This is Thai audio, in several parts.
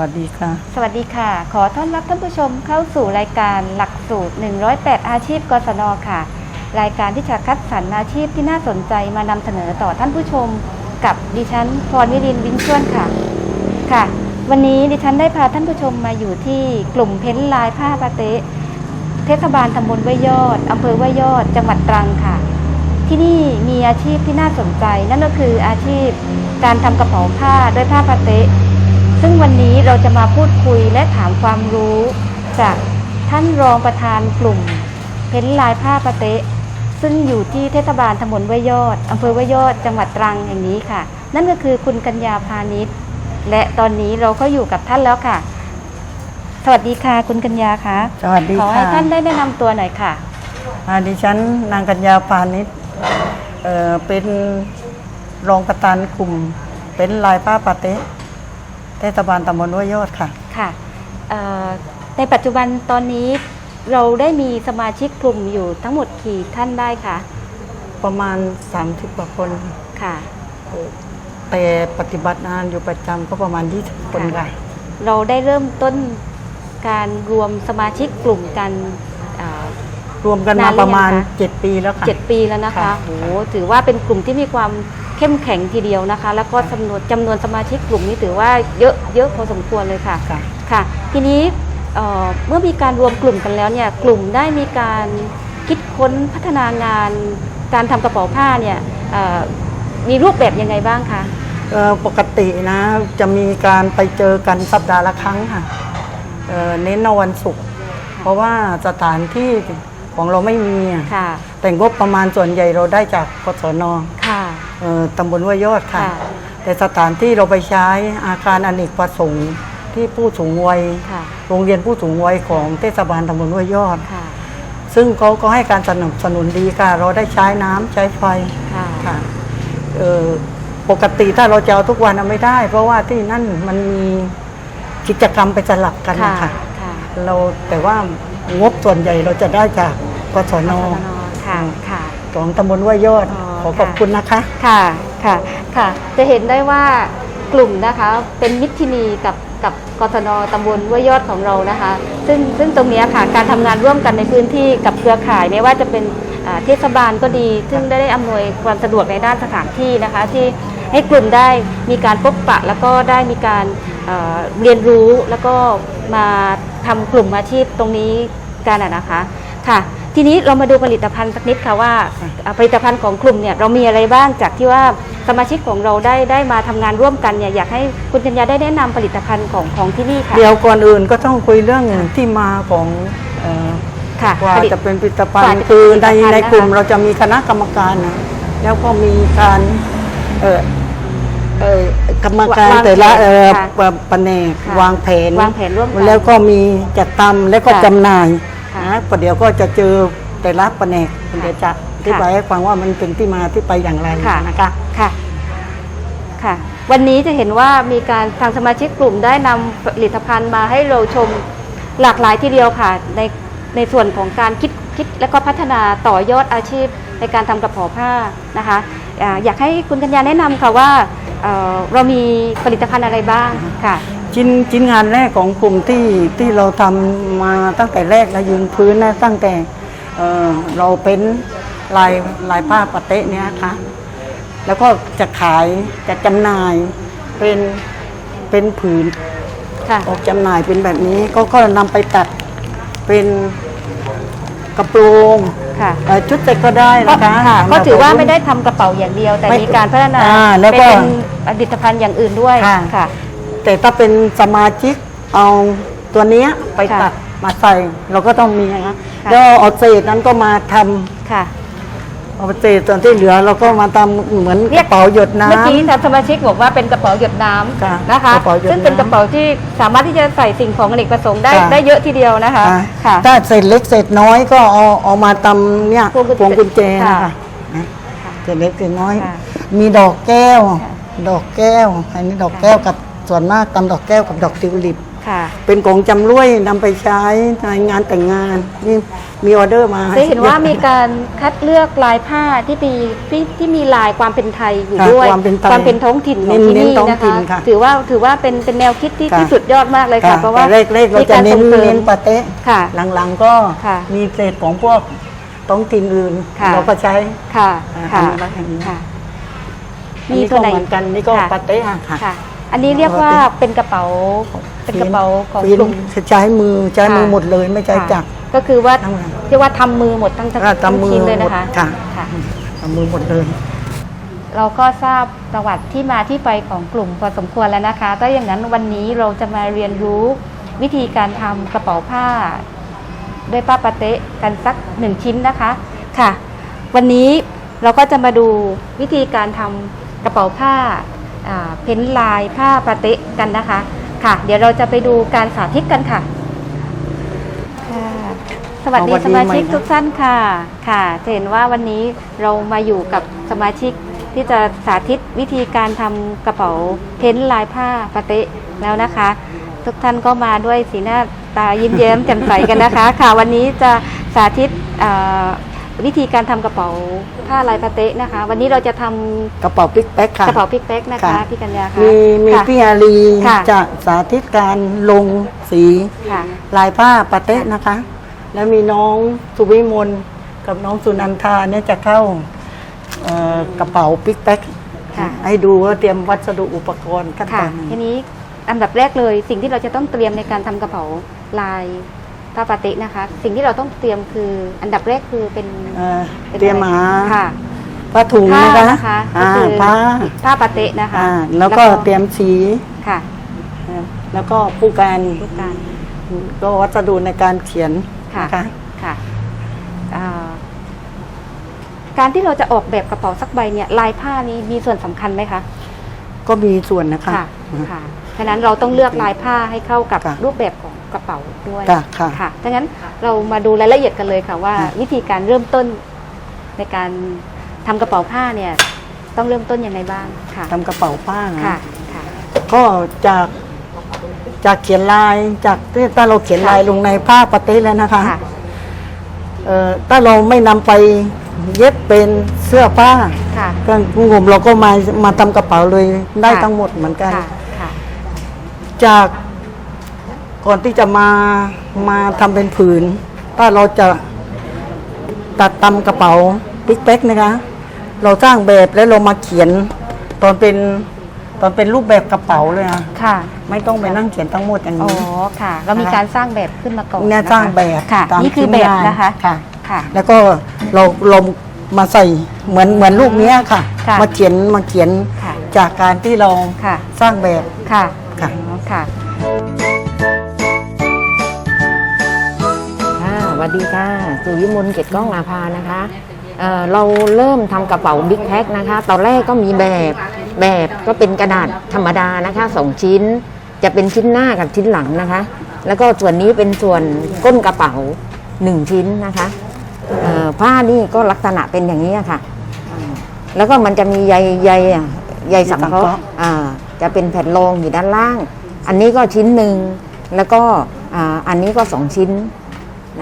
วัสดีค่ะ สวัสดีค่ะ ขอต้อนรับท่านผู้ชมเข้าสู่รายการหลักสูตร 108 อาชีพกศนค่ะ รายการที่จะคัดสรรอาชีพที่น่าสนใจมานำเสนอต่อท่านผู้ชม กับดิฉันพรวิรินวินชวนค่ะ ค่ะ วันนี้ดิฉันได้พาท่านผู้ชมมาอยู่ที่กลุ่มเพ้นท์ลายผ้าปาเตะเทศบาลตำบลห้วยยอดอำเภอห้วยยอด จังหวัดตรังค่ะ ที่นี่มีอาชีพที่น่าสนใจ นั่นก็คืออาชีพการทำกระเป๋าผ้าด้วยผ้าปาเตะ ซึ่งวันนี้เราจะมาพูดคุยและถามความรู้ จากท่านรองประธานกลุ่ม เพ้นท์ลายผ้าปาเต๊ะซึ่งอยู่ที่เทศบาลตำบลห้วยยอดอำเภอห้วยยอดจังหวัดตรังแห่งนี้ค่ะ นั่นก็คือคุณกัญญาพาณิชย์ และตอนนี้เราก็อยู่กับท่านแล้วค่ะ สวัสดีค่ะคุณกัญญาคะสวัสดีขอให้ค่ะท่านได้แนะนำตัวหน่อยค่ะ อ่าดิฉันนางกัญญาพาณิชย์เอ่อเป็นรองประธานกลุ่ม เป็นลายผ้าปาเต๊ะ เทศบาลตำบลห้วยยอดค่ะ ค่ะเอ่อในปัจจุบันตอนนี้เราได้มีสมาชิกกลุ่มอยู่ทั้งหมดกี่ท่านได้คะประมาณ 30กว่าคน ค่ะ แต่ปฏิบัติงานอยู่ประจำก็ประมาณ20คนค่ะ เราได้เริ่มต้นการรวมสมาชิกกลุ่มกันเอ่อ รวมกันนามานหรือยังประมาณ คะ 7 ปีแล้วค่ะเจ็ดปีแล้วนะคะค่ะ โหถือว่าเป็นกลุ่มที่มีความ เข้มแข็งทีเดียวนะคะ แล้วก็จำนวนจำนวนสมาชิกกลุ่มนี้ถือว่าเยอะเยอะพอสมควรเลยค่ะค่ะ ค่ะ ทีนี้เอ่อเมื่อมีการรวมกลุ่มกันแล้วเนี่ยกลุ่มได้มีการคิดค้นพัฒนางาน การทำกระเป๋าผ้าเนี่ยเอ่อมีรูปแบบยังไงบ้างคะเอ่อปกตินะจะมีการไปเจอกันสัปดาห์ละครั้งค่ะเอ่อเน้นในวันศุกร์เพราะว่าสถานที่ ของเราไม่มีอะค่ะ แต่งบประมาณส่วนใหญ่เราได้จากกศนค่ะ เอ่อตำบลห้วยยอดค่ะ ค่ะแต่สถานที่เราไปใช้อาคารอเนกประสงค์ที่ผู้สูงวัยค่ะ โรงเรียนผู้สูงวัยของเทศบาลตำบลห้วยยอด ค่ะ ซึ่งเขาก็ให้การสนับสนุนดีค่ะ เราได้ใช้น้ำใช้ไฟค่ะ ค่ะเอ่อปกติถ้าเราจะเอาทุกวันเอาไม่ได้ เพราะว่าที่นั่นมันมีกิจกรรมไปสลับกันค่ะ นะคะ ค่ะ เราแต่ว่างบส่วนใหญ่เราจะได้จาก กศนค่ะค่ะของตำบลห้วยยอดอ๋อขอขอบค่ะ คุณนะคะ ค่ะค่ะค่ะ จะเห็นได้ว่ากลุ่มนะคะเป็นมิตรที่นีกับกับกศนตำบลห้วยยอดของเรานะคะ ซึ่งซึ่งตรงเนี้ยค่ะการทำงานร่วมกันในพื้นที่กับเครือข่ายไม่ว่าจะเป็นอ่าเทศบาลก็ดี ซึ่งได้ได้อำนวยความสะดวกในด้านสถานที่นะคะ ที่ให้กลุ่มได้มีการพบปะแล้วก็ได้มีการเอ่อเรียนรู้แล้วก็มาทำกลุ่มอาชีพตรงนี้กันอะนะคะค่ะ ทีนี้เรามาดูผลิตภัณฑ์สักนิดค่ะว่าอ่าผลิตภัณฑ์ของกลุ่มเนี่ยเรามีอะไรบ้างจากที่ว่าสมาชิกของเราได้ได้มาทำงานร่วมกันเนี่ยอยากให้คุณกัญญาได้แนะนำผลิตภัณฑ์ของของที่นี่ค่ะเดี๋ยวก่อนอื่นก็ต้องคุยเรื่องที่มาของเอ่อค่ะว่าผลิตจะเป็นผลิตภัณกว่าฑ์จะเป็นคือในผลิตภัณฑ์ในกลุ่มนะคะเราจะมีคณะกรรมการนะแล้วก็มีการเอ่อเอ่อกรรมการวางแต่ละแผนเอ่อค่ะปะปะแนกค่ะวางแผนวางแผนร่วมกันแล้วก็มีจัดตำแล้วก็ค่ะจำหน่าย ค่ะนะประเดี๋ยวก็จะเจอแต่ละปะแนกเดี๋ยวจะอธิบายค่ะให้ฟังว่ามันเป็นที่มาที่ไปอย่างไรค่ะ นะคะค่ะค่ะ วันนี้จะเห็นว่ามีการทางสมาชิกกลุ่มได้นำผลิตภัณฑ์มาให้เราชมหลากหลายทีเดียวค่ะ ในในส่วนของการคิดคิดและก็พัฒนาต่อยอดอาชีพในการทำกระเป๋าผ้านะคะอ่าอยากให้คุณกัญญาแนะนำค่ะว่าเอ่อเรามีผลิตภัณฑ์อะไรบ้างค่ะ ชิ้นชิ้นงานแรกของกลุ่มที่ที่เราทำมาตั้งแต่แรกนะยืนพื้นนะตั้งแต่เอ่อเราเป็นลายลายผ้าปะเต๊ะเนี่ยค่ะแล้วก็จะขายจะจำหน่ายเป็นเป็นผืนค่ะออกจำหน่ายเป็นแบบนี้ก็ก็นำไปตัดเป็นกระโปรงค่ะเอ่อชุดเต็ก็ได้นะคะค่ะสำหก็รับถือว่าวัยรุ่นไม่ได้ทำกระเป๋าอย่างเดียว แต่ไม่มีการพัฒนาอ่าแล้วก็เป็นผลิตภัณฑ์อย่างอื่นด้วยค่ะค่ะ แต่ถ้าเป็นสมาชิกเอาตัวเนี้ยไปค่ะตัดมาใส่เราก็ต้องมีนะค่ะ แล้วเอาเศษนั้นก็มาทำค่ะ เอาไปเศษส่วนที่เหลือเราก็มาทำเหมือนเรีกยกระเป๋าหยดน้ำเมื่อกี้ทางสมาชิกบอกว่าเป็นกระเป๋าหยดน้ำค่ะนะคะ กระเป๋าหยดซึ่งเป็นน้ำกระเป๋าที่สามารถที่จะใส่สิ่งของอเนกประสงค์ได้ค่ะได้เยอะทีเดียวนะคะ อะค่ะ ถ้าเศษเล็กเศษน้อยก็เอาเอามาทำเนี่ยพวงกุญพวงกุญแจค่ะนะคะนะเศษเล็กเศษน้อย ค่ะมีดอกแก้วค่ะดอกแก้ว อันนี้ดอกแก้วกับ ส่วนมากทำดอกแก้วกับดอกทิวลิป ค่ะ เป็นของจำรวยนำไปใช้ในงานแต่งงานนี่มีออเดอร์มาจะเห็นว่ามีการคัดเลือกลายผ้าที่มีที่ที่มีลายความเป็นไทยอยู่ค่ะด้วยความเป็นไทยความเป็นท้องถิ่นของเน้นที่เน้นนี่ท้องนะถิ่คะนค่ะถือว่าถือว่าเป็นเป็นแนวคิดที่ค่ะที่สุดยอดมากเลยค่ะ เพราะว่าแต่แรกๆเรามีจะการเน้นส่งเสริมเน้นปาเต้ค่ะหลังๆก็ค่ะมีเศษของพวกท้องถิ่นอื่นค่ะเราก็ใช้ค่ะอ่าค่ะอันนี้ละอันนี้ค่ะอันนี้มีตัก็วไหนเหมือนกันนี่ก็ค่ะปาเต้อะค่ะค่ะ อันนี้เรียกว่าเป็นกระเป๋าเป็นกระเป๋าของฟินกลุ่มใช้มือใช้มือค่ะหมดเลยไม่ใช้จักรค่ะก็คือว่าทั้งหมดเรียกว่าทำมือหมดทั้งทั้งอ่าทำมือชิ้นเลยนะคะหมดค่ะค่ะเอามือหมดเลย เราก็ทราบประวัติที่มาที่ไปของกลุ่มพอสมควรแล้วนะคะถ้าอย่างนั้นวันนี้เราจะมาเรียนรู้วิธีการทำกระเป๋าผ้า ด้วยป้าปาเต๊ะกันสักหนึ่งชิ้นนะคะค่ะ วันนี้เราก็จะมาดูวิธีการทำกระเป๋าผ้าอ่า เพ้นลายผ้าปาเต๊ะกันนะคะค่ะ เดี๋ยวเราจะไปดูการสาธิตกันค่ะค่ะสวัสดีสวัสดีสมาชิกใหม่นะทุกท่านค่ะค่ะจะเห็นว่าวันนี้เรามาอยู่กับสมาชิกที่จะสาธิตวิธีการทำกระเป๋าเพ้นลายผ้าปาเต๊ะแล้วนะคะ ทุกท่านก็มาด้วยสีหน้าตายิ้มแย้มแจ่มใสกันนะคะ ค่ะวันนี้จะสาธิตเอ่อ วิธีการทำกระเป๋าผ้าลายปาเต๊ะนะคะ วันนี้เราจะทำกระเป๋าปิ๊กแป๊กค่ะกระเป๋าปิกแป๊กนะคะค่ะพี่กัญญาค่ะมีมีค่ะพี่อารีค่ะจะสาธิตการลงสีค่ะลายผ้าปาเต๊ะนะคะ แล้วมีน้องสุวิมลกับน้องสุนันทาเนี่ยจะเข้าเอ่อกระเป๋าปิ๊กแป๊กค่ะให้ดูว่าเตรียมวัสดุอุปกรณ์ขั้นตค่ะอนทีนี้อันดับแรกเลยสิ่งที่เราจะต้องเตรียมในการทำกระเป๋าลาย ผ้าปาเต๊ะนะคะ สิ่งที่เราต้องเตรียมคืออันดับแรกคือเป็นเอ่อป็นเตรียมหาค่ะผ้าถุงผ้านะคะนะคะก็อ่าคือผ้าผ้าปาเต๊ะนะคะอ่าแล้วก็เตรียมสีค่ะแล้วก็ผู้การลูกการก็วัสดุในการเขียนค่ะ นะคะ ค่ะอ่าการที่เราจะออกแบบกระเป๋าสักใบเนี่ยลายผ้านี้มีส่วนสำคัญไหมคะก็มีส่วนนะคะ ค่ะ ค่ะ ฉะนั้นเราต้องเลือกลายผ้าให้เข้ากับค่ะ รูปแบบของ กระเป๋าด้วยค่ะค่ะค่ะดังนั้นเรามาดูรายละเอียดกันเลยค่ะว่าค่ะวิธีการเริ่มต้นในการทำกระเป๋าผ้าเนี่ยต้องเริ่มต้นยังไงบ้างค่ะทำกระเป๋าผ้านะค่ะค่ะ ก็จากจากเขียนลายจากที่ถ้าเราเขียนค่ะลายลงในผ้าปาเต้แล้วนะคะค่ะ เอ่อถ้าเราไม่นำไปเย็บเป็นเสื้อผ้าค่ะเครื่องนุ่งห่มเราก็มามาทำกระเป๋าเลยได้ค่ะ ทั้งหมดเหมือนกัน ค่ะค่ะ จาก ก่อนที่จะมามาทำเป็นผืนถ้าเราจะตัดทำกระเป๋าปิ๊กแป๊กนะคะ เราสร้างแบบแล้วเรามาเขียนตอนเป็นตอนเป็นรูปแบบกระเป๋าเลยนะค่ะ ไม่ต้องไปนั่งเขียนทั้งหมดอย่างอ๋อนี้ค่ะ เรามีการสร้างแบบขึ้นมาก่อนเนี่ยะคะสร้างแบบค่ะ ตามนี่คือชิ้แบบงานะคะค่ะ ค่ะ แล้วก็เราเรามาใส่เหมือนเหมือนรูปเนี้ยค่ะ ค่ะมาเขียนมาเขียนค่ะจากการที่เราค่ะ สร้างแบบค่ะ ค่ะ อ๋อค่ะ วัสดีค่ะสุวิมลเกตก้องอาภานะคะเอ่อเราเริ่มทำกระเป๋าบิ๊กแพ็คนะคะ ตอนแรกก็มีแบบแบบก็เป็นกระดาษธรรมดานะคะสองชิ้น จะเป็นชิ้นหน้ากับชิ้นหลังนะคะ แล้วก็ส่วนนี้เป็นส่วนก้นกระเป๋าหนึ่งชิ้นนะคะเอ่อผ้านี่ก็ลักษณะเป็นอย่างนี้ค่ะอืมแล้วก็มันจะมีใยใยอะใยสังเคราะห์อ่าจะเป็นแผ่นรองอยู่ด้านล่าง อันนี้ก็ชิ้นหนึ่งแล้วก็อ่าอันนี้ก็สองชิ้น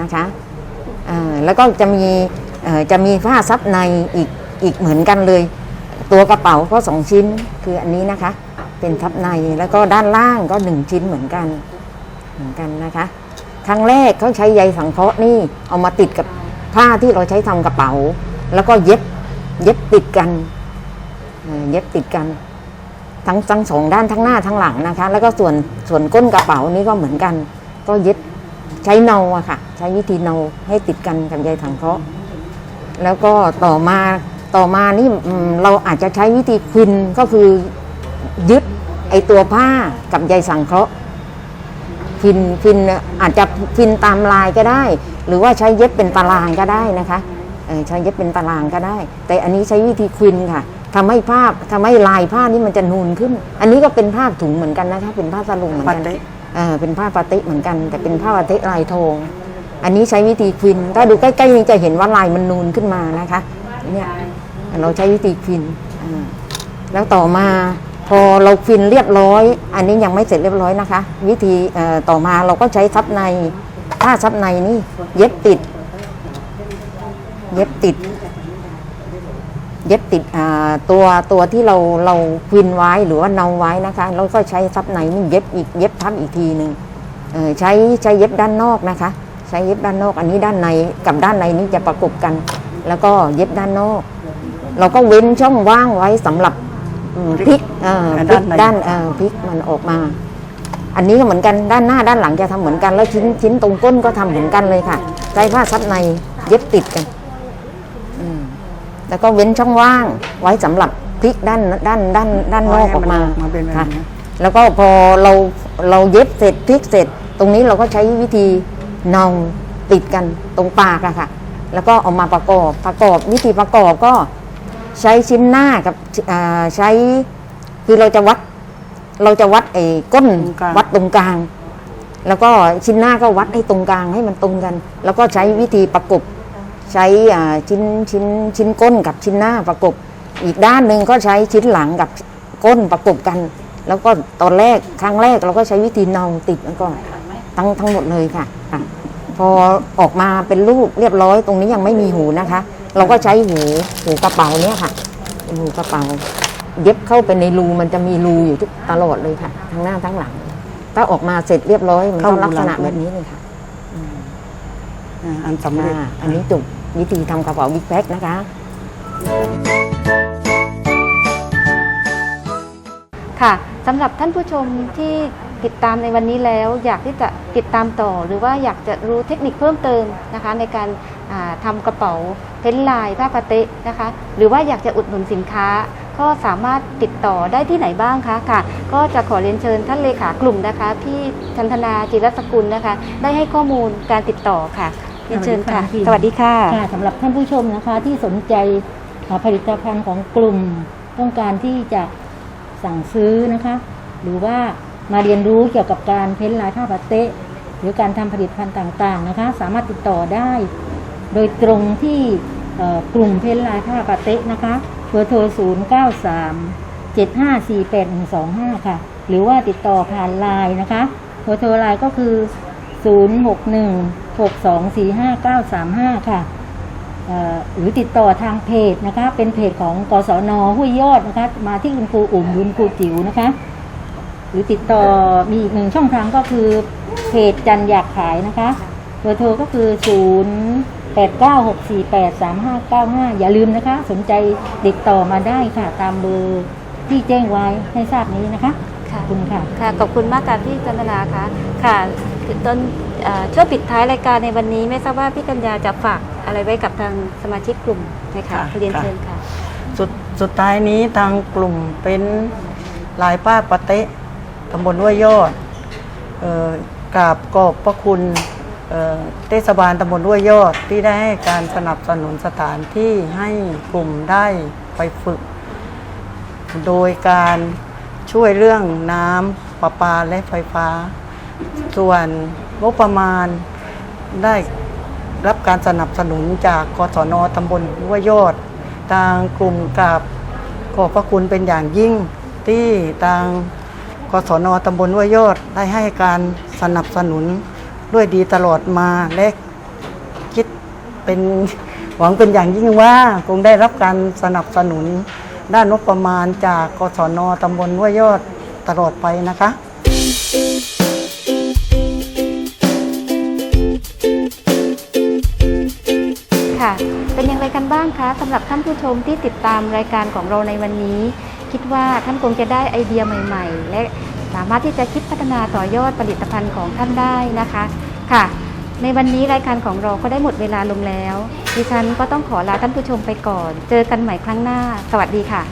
นะคะแล้วก็จะมีจะมีผ้าซับในอีกอีกเหมือนกันเลย ตัวกระเป๋าก็สองชิ้นคืออันนี้นะคะ เป็นซับในแล้วก็ด้านล่างก็หนึ่งชิ้นเหมือนกันเหมือนกันนะคะ ครั้งแรกเขาใช้ใยสังเคราะห์นี่เอามาติดกับผ้าที่เราใช้ทำกระเป๋า แล้วก็เย็บเย็บติดกันเย็บติดกัน ทั้งทั้งสองด้านทั้งหน้าทั้งหลังนะคะ แล้วก็ส่วนส่วนก้นกระเป๋านี่ก็เหมือนกัน ก็เย็บ ใช้เนาอะค่ะ ใช้วิธีเนาให้ติดกันกับใยสังเคราะห์แล้วก็ต่อมาต่อมานี่เราอาจจะใช้วิธีควินก็คือยึดไอตัวผ้ากับใยสังเคราะห์พินพินอาจจะพินตามลายก็ได้ หรือว่าใช้เย็บเป็นตารางก็ได้นะคะใช้เย็บเป็นตารางก็ได้ แต่อันนี้ใช้วิธีควินค่ะทำให้ผ้าทำให้ลายผ้านี่มันจะนูนขึ้น อันนี้ก็เป็นผ้าถุงเหมือนกันนะคะเป็นผ้าสลุงเหมือนกัน เต๊ะเป็นผ้าปาต๊ะเหมือนกัน แต่เป็นผ้าปาเต๊ะลายทอง อันนี้ใช้วิธีควิน ถ้าดูใกล้ๆนี่จะเห็นว่าลายมันนูนขึ้นมานะคะเนี่ยเราใช้วิธีควินอ่าแล้วต่อมาพอเราควินเรียบร้อย อันนี้ยังไม่เสร็จเรียบร้อยนะคะ วิธีอ่อต่อมาเราก็ใช้ซับในผ้าซับในนี่เย็บติด เย็บติด เย็บติดอ่าตัวตัวที่เราเราควินไว้หรือว่าเนาไว้นะคะแล้วก็ใช้ซับในนี่เย็บอีกเย็บทับอีกทีหนึ่งเอ่อใช้ใช้เย็บด้านนอกนะคะ ใช้เย็บด้านนอกอันนี้ด้านในกับด้านในนี่จะประกบกัน แล้วก็เย็บด้านนอก เราก็เว้นช่องว่างไว้สำหรับอืมพลิกเอ่อพลิกด้านในด้านเอ่อพลิกมันออกมา อันนี้ก็เหมือนกันด้านหน้าด้านหลังจะทำเหมือนกันแล้วชิ้นชิ้นตรงก้นก็ทำเหมือนกันเลยค่ะใช้ผ้าซับในเย็บติดกันอืม แล้วก็เว้นช่องว่างไว้สำหรับพลิกด้านด้านด้านด้านนอกออกมาให้นมาเป็นแบบค่ะนี้แล้วก็พอเราเราเย็บเสร็จพลิกเสร็จ ตรงนี้เราก็ใช้วิธีเนาติดกันตรงปากอะค่ะ แล้วก็เอามาประกอบประกอบวิธีประกอบก็ใช้ชิ้นหน้ากับอ่าใช้คือเราจะวัด เราจะวัดไอ้ก้นตรงกลางวัดตรงกลาง แล้วก็ชิ้นหน้าก็วัดให้ตรงกลางให้มันตรงกัน แล้วก็ใช้วิธีประกบ ใช้อ่าชิ้นชิ้นชิ้นก้นกับชิ้นหน้าประกบ อีกด้านหนึ่งก็ใช้ชิ้นหลังกับก้นประกบกัน แล้วก็ตอนแรกครั้งแรกเราก็ใช้วิธีเนาติดมันก่อนทั้งทั้งหมดเลยค่ะค่ะพอออกมาเป็นรูปเรียบร้อยตรงนี้ยังไม่มีหูนะคะ เราก็ใช้หูหูกระเป๋าเนี่ยค่ะเป็นหูกระเป๋า เย็บเข้าไปในรูมันจะมีรูอยู่ทุกตลอดเลยค่ะ ทั้งหน้าทั้งหลัง ถ้าออกมาเสร็จเรียบร้อยมันเข้าก็รูลักษณะหลังแบบนี้เลยค่ะอ่าอันสำเร็จอ่าอันนี้จบ วิธีทำกระเป๋าบิ๊กแพ็คนะคะ ค่ะสำหรับท่านผู้ชมที่ติดตามในวันนี้แล้ว อยากที่จะติดตามต่อ หรือว่าอยากจะรู้เทคนิคเพิ่มเติมนะคะ ในการาทำกระเป๋าเพ้นลายผ้าปาเตะนะคะ หรือว่าอยากจะอุดหนุนสินค้า ก็สามารถติดต่อได้ที่ไหนบ้างคะค่ะ ก็จะขอเรียนเชิญท่านเลขากลุ่มนะคะ พี่ชันธนาจิรสกุลนะคะ ได้ให้ข้อมูลการติดต่อค่ะ เรียนเชิญค่ะ สวัสดีค่ะค่ะสำหรับท่านผู้ชมนะคะ ที่สนใจเอ่อผลิตภัณฑ์ของกลุ่ม ต้องการที่จะสั่งซื้อนะคะ หรือว่ามาเรียนรู้เกี่ยวกับการเพ้นลายผ้าปาเต๊ะหรือการทำผลิตภัณฑ์ต่างๆนะคะ สามารถติดต่อได้ โดยตรงที่เอ่อกลุ่มเพ้นลายผ้าปาเต๊ะนะคะเบอร์โทร 0 9 3 7 5 4 8 1 2 5 ค่ะ หรือว่าติดต่อผ่านไลน์นะคะเบอร์โทรไลน์ก็คือ 0 6 1 6 2 4 5 9 3 5 ค่ะเอ่อหรือติดต่อทางเพจนะคะ เป็นเพจของกศนห้วยยอดนะคะ มาที่คุณครูอุ่มคุณครูจิ๋วนะคะ หรือติดต่อมีอีกหนึ่งช่องทางก็คือเพจจันอยากขายนะคะเบอร์โทรก็คือ 0 8 9 6 4 8 3 5 9 5 อย่าลืมนะคะ สนใจติดต่อมาได้ค่ะ ตามเบอร์ที่แจ้งไว้ให้ทราบนี้นะคะค่ะขอบคุณค่ะ ค่ะ ขอบคุณมากค่ะพี่จันทนาค่ะ ค่ะ ต้นเอ่อช่วงปิดท้ายรายการในวันนี้ ไม่ทราบว่าพี่กัญญาจะฝากอะไรไว้กับทางสมาชิกกลุ่มไหมคะค่ะเรียนค่ะเชิญค่ะสุดสุดท้ายนี้ทางกลุ่มเป็นลายป้าปะเต๊ะตำบลห้วยยอดเอ่อกราบขอบพระคุณเอ่อเทศบาลตำบลห้วยยอดที่ได้ให้การสนับสนุนสถานที่ให้กลุ่มได้ไปฝึก โดยการช่วยเรื่องน้ำประปาและไฟฟ้า ส่วนงบประมาณได้รับการสนับสนุนจากกศนตำบลห้วยยอด ทางกลุ่มกับขอบพระคุณเป็นอย่างยิ่งที่ทางกศนตำบลห้วยยอดได้ให้การสนับสนุนด้วยดีตลอดมาและคิดเป็นหวังเป็นอย่างยิ่งว่าคงได้รับการสนับสนุนด้านงบประมาณจากกศนตำบลห้วยยอดตลอดไปนะคะ เป็นอย่างไรกันบ้างคะสำหรับท่านผู้ชมที่ติดตามรายการของเราในวันนี้ คิดว่าท่านคงจะได้ไอเดียใหม่ ๆ และสามารถที่จะคิดพัฒนาต่อยอดผลิตภัณฑ์ของท่านได้นะคะค่ะ ในวันนี้รายการของเราก็ได้หมดเวลาลงแล้ว ดิฉันก็ต้องขอลาท่านผู้ชมไปก่อน เจอกันใหม่ครั้งหน้า สวัสดีค่ะ